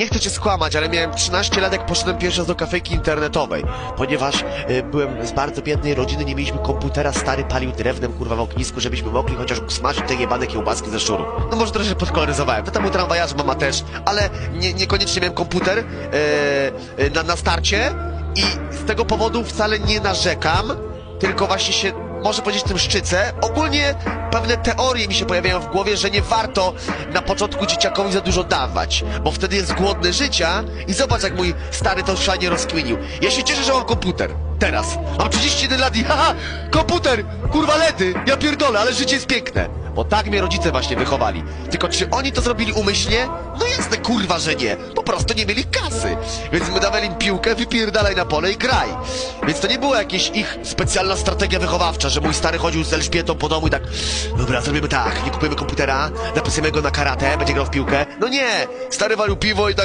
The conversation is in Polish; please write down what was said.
nie chcę cię skłamać, ale miałem 13 lat, jak poszedłem pierwszy raz do kafejki internetowej, ponieważ y, byłem z bardzo biednej rodziny, nie mieliśmy komputera, stary palił drewnem, kurwa, w ognisku, żebyśmy mogli chociaż smażyć te jebane kiełbaski ze szuru. No może trochę podkoloryzowałem, to tam był tramwajarz, mama też, ale nie, niekoniecznie miałem komputer y, y, na, na starcie i z tego powodu wcale nie narzekam, tylko właśnie się, może powiedzieć, tym szczycę. Ogólnie pewne teorie mi się pojawiają w głowie, że nie warto na początku dzieciakowi za dużo dawać, bo wtedy jest głodny życia i zobacz, jak mój stary to szalenie rozkminił. Ja się cieszę, że mam komputer. Teraz. Mam 31 lat i haha, komputer, kurwa ledy, ja pierdolę, ale życie jest piękne. Bo tak mnie rodzice właśnie wychowali. Tylko czy oni to zrobili umyślnie? No jasne, kurwa, że nie. Po prostu nie mieli kasy. Więc my dawali im piłkę, wypierdalaj na pole i graj. Więc to nie była jakaś ich specjalna strategia wychowawcza, że mój stary chodził z Elżbietą po domu i tak Dobra, zrobimy tak, nie kupujemy komputera, napisujemy go na karate, będzie grał w piłkę. No nie! Stary walił piwo i tak